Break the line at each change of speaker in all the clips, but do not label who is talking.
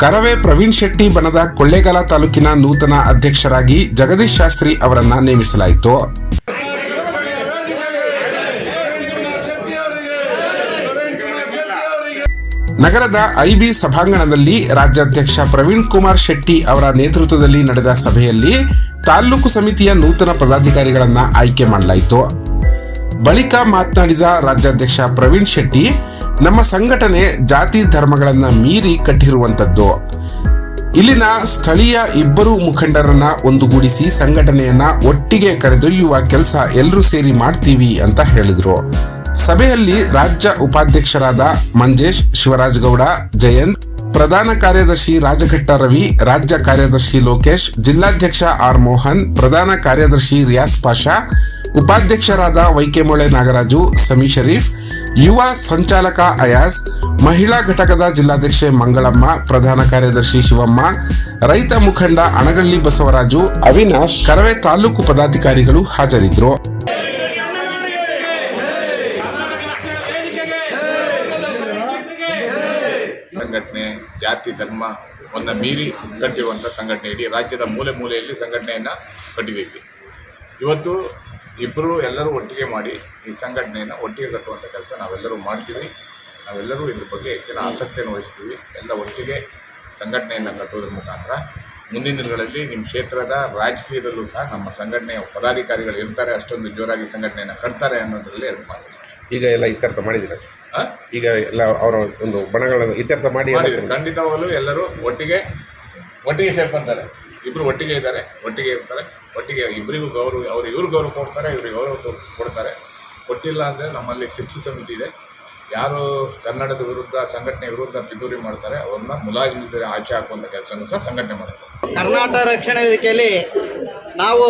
ಕರವೇ ಪ್ರವೀಣ್ ಶೆಟ್ಟಿ ಬಣದ ಕೊಳ್ಳೇಗಾಲ ತಾಲೂಕಿನ ನೂತನ ಅಧ್ಯಕ್ಷರಾಗಿ ಜಗದೀಶ್ ಶಾಸ್ತ್ರಿ ಅವರನ್ನ ನೇಮಿಸಲಾಯಿತು. ನಗರದ ಐಬಿ ಸಭಾಂಗಣದಲ್ಲಿ ರಾಜ್ಯಾಧ್ಯಕ್ಷ ಪ್ರವೀಣ್ ಕುಮಾರ್ ಶೆಟ್ಟಿ ಅವರ ನೇತೃತ್ವದಲ್ಲಿ ನಡೆದ ಸಭೆಯಲ್ಲಿ ತಾಲೂಕು ಸಮಿತಿಯ ನೂತನ ಪದಾಧಿಕಾರಿಗಳನ್ನು ಆಯ್ಕೆ ಮಾಡಲಾಯಿತು. ಬಳಿಕ ಮಾತನಾಡಿದ ರಾಜ್ಯಾಧ್ಯಕ್ಷ ಪ್ರವೀಣ್ ಶೆಟ್ಟಿ ನಮ್ಮ ಸಂಘಟನೆ ಜಾತಿ ಧರ್ಮಗಳನ್ನ ಮೀರಿ ಕಟ್ಟಿರುವಂತದ್ದು ಇಲ್ಲಿನ ಸ್ಥಳೀಯ ಇಬ್ಬರು ಮುಖಂಡರನ್ನ ಒಂದುಗೂಡಿಸಿ ಸಂಘಟನೆಯನ್ನ ಒಟ್ಟಿಗೆ ಕರೆದೊಯ್ಯುವ ಕೆಲಸ ಎಲ್ಲರೂ ಸೇರಿ ಮಾಡ್ತೀವಿ ಅಂತ ಹೇಳಿದ್ರು. ಸಭೆಯಲ್ಲಿ ರಾಜ್ಯ ಉಪಾಧ್ಯಕ್ಷರಾದ ಮಂಜೇಶ್ ಶಿವರಾಜ್ ಗೌಡ ಜಯಂತ್, ಪ್ರಧಾನ ಕಾರ್ಯದರ್ಶಿ ರಾಜಘಟ್ಟ ರವಿ, ರಾಜ್ಯ ಕಾರ್ಯದರ್ಶಿ ಲೋಕೇಶ್, ಜಿಲ್ಲಾಧ್ಯಕ್ಷ ಆರ್ ಮೋಹನ್, ಪ್ರಧಾನ ಕಾರ್ಯದರ್ಶಿ ರಿಯಾಸ್ ಪಾಷಾ, ಉಪಾಧ್ಯಕ್ಷರಾದ ವೈಕೆಮೊಳೆ ನಾಗರಾಜು, ಸಮಿ ಶರೀಫ್ ಯುವ ಸಂಚಾಲಕ ಅಯಾಸ್ ಮಹಿಳಾ ಘಟಕದ ಜಿಲ್ಲಾಧ್ಯಕ್ಷೆ ಮಂಗಳಮ್ಮ ಪ್ರಧಾನ ಕಾರ್ಯದರ್ಶಿ ಶಿವಮ್ಮ ರೈತ ಮುಖಂಡ ಅಣಗಳ್ಳಿ ಬಸವರಾಜು ಅವಿನಾಶ್. ಕರವೇ ತಾಲೂಕು ಪದಾಧಿಕಾರಿಗಳು ಹಾಜರಿದ್ದರು.
ಸಂಘಟನೆ ಜಾತಿ ಧರ್ಮವನ್ನು ಮೀರಿ ಕಟ್ಟಿರುವಂಥ ಸಂಘಟನೆ ಇಡೀ ರಾಜ್ಯದ ಮೂಲೆ ಮೂಲೆಯಲ್ಲಿ ಸಂಘಟನೆಯನ್ನು ಕಟ್ಟಿದ್ದೀವಿ ಇವತ್ತು ಇಬ್ಬರು ಎಲ್ಲರೂ ಒಟ್ಟಿಗೆ ಮಾಡಿ ಈ ಸಂಘಟನೆಯನ್ನು ಒಟ್ಟಿಗೆ ಕಟ್ಟುವಂಥ ಕೆಲಸ ನಾವೆಲ್ಲರೂ ಮಾಡ್ತೀವಿ. ನಾವೆಲ್ಲರೂ ಇದ್ರ ಬಗ್ಗೆ ಹೆಚ್ಚಿನ ಆಸಕ್ತಿಯನ್ನು ವಹಿಸ್ತೀವಿ. ಎಲ್ಲ ಒಟ್ಟಿಗೆ ಸಂಘಟನೆಯನ್ನು ಕಟ್ಟುವುದರ ಮುಖಾಂತರ ಮುಂದಿನ ದಿನಗಳಲ್ಲಿ ನಿಮ್ಮ ಕ್ಷೇತ್ರದ ರಾಜಕೀಯದಲ್ಲೂ ಸಹ ನಮ್ಮ ಸಂಘಟನೆಯ ಪದಾಧಿಕಾರಿಗಳು ಇರ್ತಾರೆ ಅಷ್ಟೊಂದು ಜೋರಾಗಿ ಸಂಘಟನೆಯನ್ನು ಕಟ್ತಾರೆ ಅನ್ನೋದರಲ್ಲಿ ಎರಡು ಮಾತು.
ಈಗ ಎಲ್ಲ ಇತ್ಯರ್ಥ ಮಾಡಿದ್ದೀರ ಸರ್? ಈಗ ಎಲ್ಲ ಅವರ ಒಂದು ಬಣಗಳನ್ನು ಇತ್ಯರ್ಥ ಮಾಡಿ
ಖಂಡಿತವಾಗಲೂ ಎಲ್ಲರೂ ಒಟ್ಟಿಗೆ ಒಟ್ಟಿಗೆ ಸೇರ್ಕೊಂತಾರೆ. ಇಬ್ರು ಒಟ್ಟಿಗೆ ಇದ್ದಾರೆ, ಒಟ್ಟಿಗೆ ಇರ್ತಾರೆ. ಒಟ್ಟಿಗೆ ಇಬ್ಬರಿಗೂ ಗೌರವ, ಅವ್ರು ಇವ್ರು ಗೌರವ ಕೊಡ್ತಾರೆ, ಇವ್ರಿಗೆ ಗೌರವ ಕೊಡ್ತಾರೆ. ಕೊಟ್ಟಿಲ್ಲ ಅಂದರೆ ನಮ್ಮಲ್ಲಿ ಶಿಸ್ತು ಸಮಿತಿ ಇದೆ. ಯಾರು ಕನ್ನಡದ ವಿರುದ್ಧ, ಸಂಘಟನೆ ವಿರುದ್ಧ ಪಿತೂರಿ ಮಾಡ್ತಾರೆ, ಅವ್ರನ್ನ ಮುಲಾಜಿಮಿದ್ರೆ ಆಚೆ ಹಾಕುವಂಥ ಕೆಲಸನೂ ಸಹ ಸಂಘಟನೆ ಮಾಡ್ತಾರೆ
ಕರ್ನಾಟಕ ರಕ್ಷಣಾ ವೇದಿಕೆಯಲ್ಲಿ ನಾವು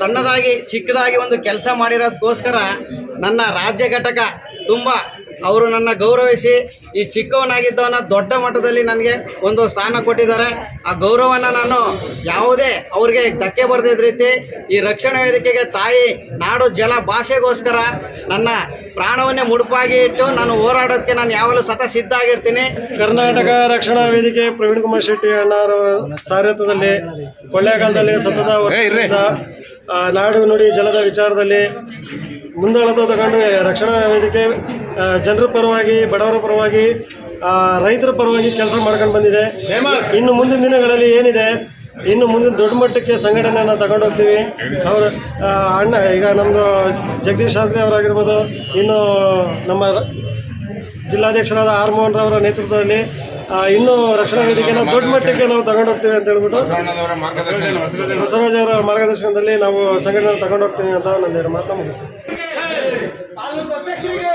ಸಣ್ಣದಾಗಿ, ಚಿಕ್ಕದಾಗಿ ಒಂದು ಕೆಲಸ ಮಾಡಿರೋದಕ್ಕೋಸ್ಕರ ನನ್ನ ರಾಜ್ಯ ಘಟಕ ತುಂಬ ಅವರು ನನ್ನ ಗೌರವಿಸಿ ಈ ಚಿಕ್ಕವನಾಗಿದ್ದವನ ದೊಡ್ಡ ಮಟ್ಟದಲ್ಲಿ ನನಗೆ ಒಂದು ಸ್ಥಾನ ಕೊಟ್ಟಿದ್ದಾರೆ. ಆ ಗೌರವನ ನಾನು ಯಾವುದೇ ಅವ್ರಿಗೆ ಧಕ್ಕೆ ಬರೆದಿದ್ದ ರೀತಿ ಈ ರಕ್ಷಣಾ ವೇದಿಕೆಗೆ ತಾಯಿ ನಾಡು ಜಲ ಭಾಷೆಗೋಸ್ಕರ ನನ್ನ ಪ್ರಾಣವನ್ನೇ ಮುಡುಪಾಗಿ ಇಟ್ಟು ನಾನು ಹೋರಾಡೋದಕ್ಕೆ ನಾನು ಯಾವಾಗಲೂ ಸತ ಸಿದ್ಧ ಆಗಿರ್ತೀನಿ.
ಕರ್ನಾಟಕ ರಕ್ಷಣಾ ವೇದಿಕೆ ಪ್ರವೀಣ್ ಕುಮಾರ್ ಶೆಟ್ಟಿ ಅಣ್ಣವರ ಸಾರಥ್ಯದಲ್ಲಿ ಕೊಳ್ಳೇಗಾಲದಲ್ಲಿ ಸತತ ನಾಡು ನುಡಿ ಜಲದ ವಿಚಾರದಲ್ಲಿ ಮುಂದಾಳತ್ವ ತಗೊಂಡು ರಕ್ಷಣಾ ವೇದಿಕೆ ಜನರ ಪರವಾಗಿ ಬಡವರ ಪರವಾಗಿ ರೈತರ ಪರವಾಗಿ ಕೆಲಸ ಮಾಡ್ಕೊಂಡು ಬಂದಿದೆ. ಇನ್ನು ಮುಂದಿನ ದಿನಗಳಲ್ಲಿ ಏನಿದೆ ಇನ್ನು ಮುಂದಿನ ದೊಡ್ಡ ಮಟ್ಟಕ್ಕೆ ಸಂಘಟನೆಯನ್ನು ತಗೊಂಡು ಹೋಗ್ತೀವಿ. ಅವರ ಅಣ್ಣ ಈಗ ನಮ್ಮದು ಜಗದೀಶ್ ಶಾಸ್ತ್ರಿ ಅವರಾಗಿರ್ಬೋದು ಇನ್ನು ನಮ್ಮ ಜಿಲ್ಲಾಧ್ಯಕ್ಷರಾದ ಆರ್ ಮೋಹನ್ ರಾವ್ರ ನೇತೃತ್ವದಲ್ಲಿ ಇನ್ನೂ ರಕ್ಷಣಾ ವೇದಿಕೆನ ದೊಡ್ಡ ಮಟ್ಟಕ್ಕೆ ನಾವು ತಗೊಂಡೋಗ್ತೀವಿ ಅಂತ ಹೇಳ್ಬಿಟ್ಟು ಬಸವರಾಜ್ ಅವರ ಮಾರ್ಗದರ್ಶನದಲ್ಲಿ ನಾವು ಸಂಘಟನೆ ತಗೊಂಡು ಹೋಗ್ತೀವಿ ಅಂತ ನಂದೆರಡು ಮಾತನ್ನ ತಾಲೂಕು ಅಧ್ಯಕ್ಷರಿಗೆ